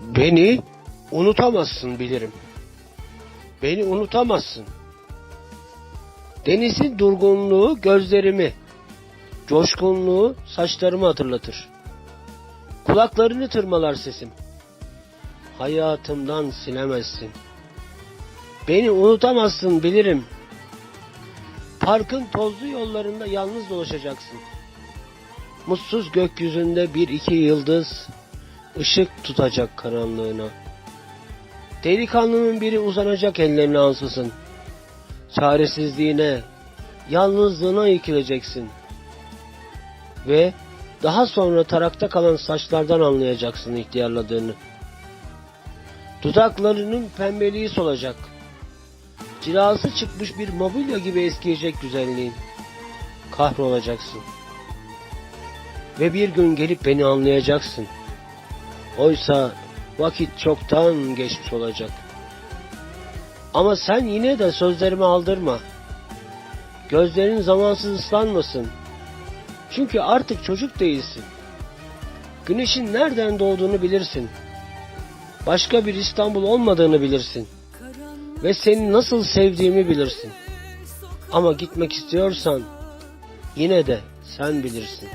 Beni unutamazsın bilirim. Beni unutamazsın. Denizin durgunluğu gözlerimi, coşkunluğu saçlarımı hatırlatır. Kulaklarını tırmalar sesim. Hayatımdan silemezsin. Beni unutamazsın bilirim. Parkın tozlu yollarında yalnız dolaşacaksın. Mutsuz gökyüzünde bir iki yıldız ışık tutacak karanlığına. Delikanlının biri uzanacak ellerini ansızın. Çaresizliğine, yalnızlığına yıkılacaksın. Ve daha sonra tarakta kalan saçlardan anlayacaksın ihtiyarladığını. Dudaklarının pembeliği solacak. Cilası çıkmış bir mobilya gibi eskiyecek güzelliğin. Kahrolacaksın. Ve bir gün gelip beni anlayacaksın. Oysa vakit çoktan geçmiş olacak. Ama sen yine de sözlerimi aldırma. Gözlerin zamansız ıslanmasın. Çünkü artık çocuk değilsin. Güneşin nereden doğduğunu bilirsin. Başka bir İstanbul olmadığını bilirsin. Ve seni nasıl sevdiğimi bilirsin. Ama gitmek istiyorsan yine de sen bilirsin.